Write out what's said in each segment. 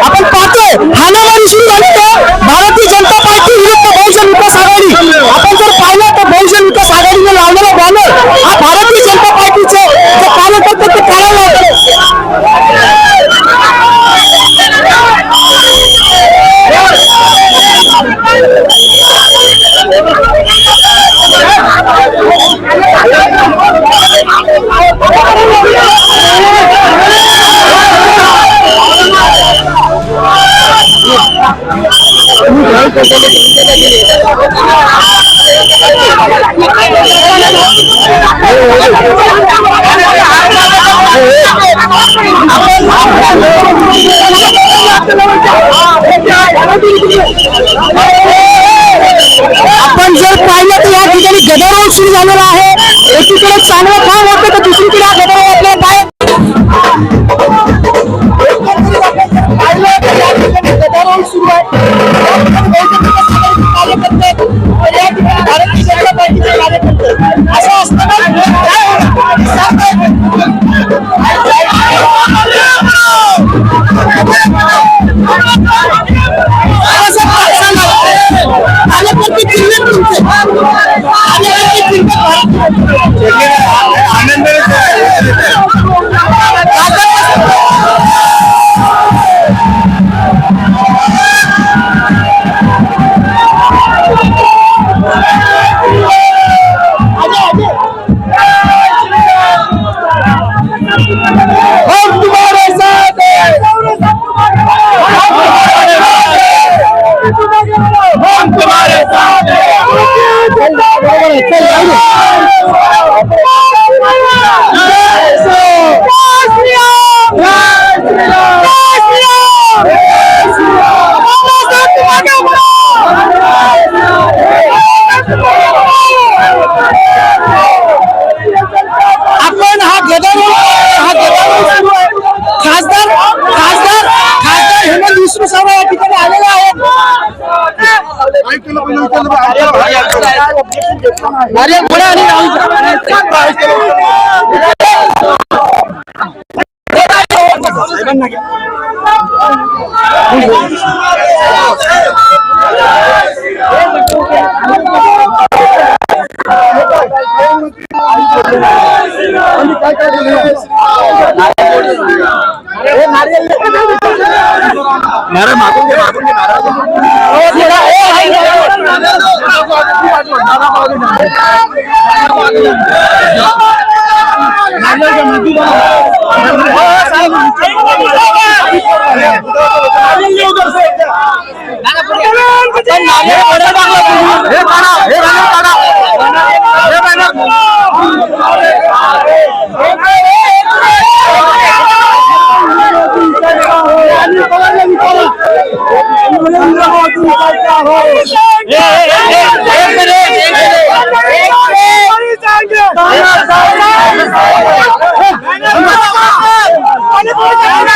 এখন কত হানাহানি শুরু आपण जर पाहिलं तर या ठिकाणी सुरू झालेला आहे. एकीकडे चांगलं అరే కూడా అని Thank you. নারে মাগুন কে মাগুন কে নারা ও দিরা ও হাই নারা বাংলা अरे पुढे आणि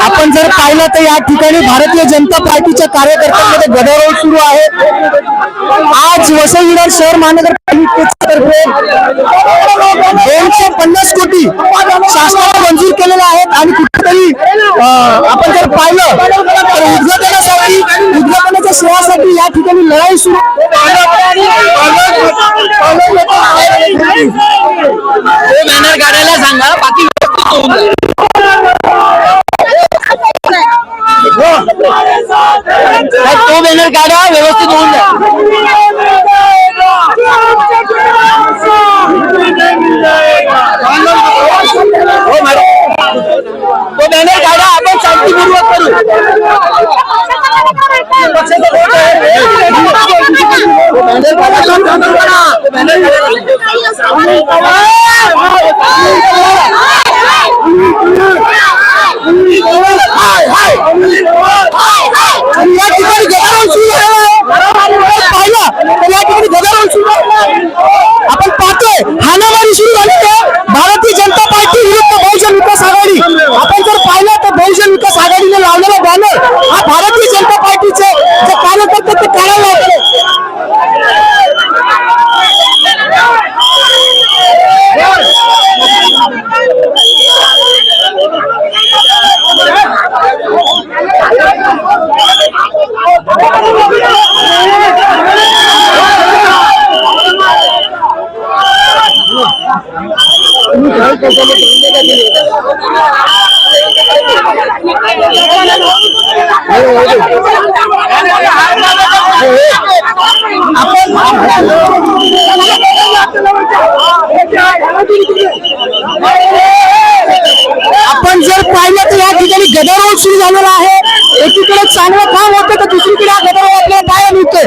आपण पाहिलं तर या ठिकाणी भारतीय जनता पार्टीच्या कार्यकर्त्यांमध्ये गदारोळ सुरू आहे. आज वसई विरार शहर महानगरपालिकेतर्फे दोनशे पन्नास कोटी शासनाने मंजूर केलेले आहेत आणि कुठेतरी आपण जर पाहिलं तर उद्घाटनासाठी उद्घाटनाच्या सेवासाठी या ठिकाणी लढाई सुरू बॅनर काढायला सांगा बाकी तो बॅनर काढा व्यवस्थित होऊन मॅडम तो बॅनर काढा आपण शांतीपूर्वक करू बॅनर काढा, शांतीपूर्वक काढा. या ठिकाणी गदारोळ सुरू आहे. पाहिला तर या ठिकाणी गदारोळ सुरू आहे. आपण पाहतोय हानामारी सुरू झाली आहे भारतीय जनता पार्टी विरुद्ध बहुजन विकास आघाडी आपण जर पाहिलं तर बहुजन विकास आघाडीने लावलेला आपण जर पाहिलं तर या ठिकाणी गदारोळ सुरू झालेला आहे एकीकडे चांगलं काम होतं तर दुसरीकडे हा गदारोळ आपल्याला पाहायला मिळतोय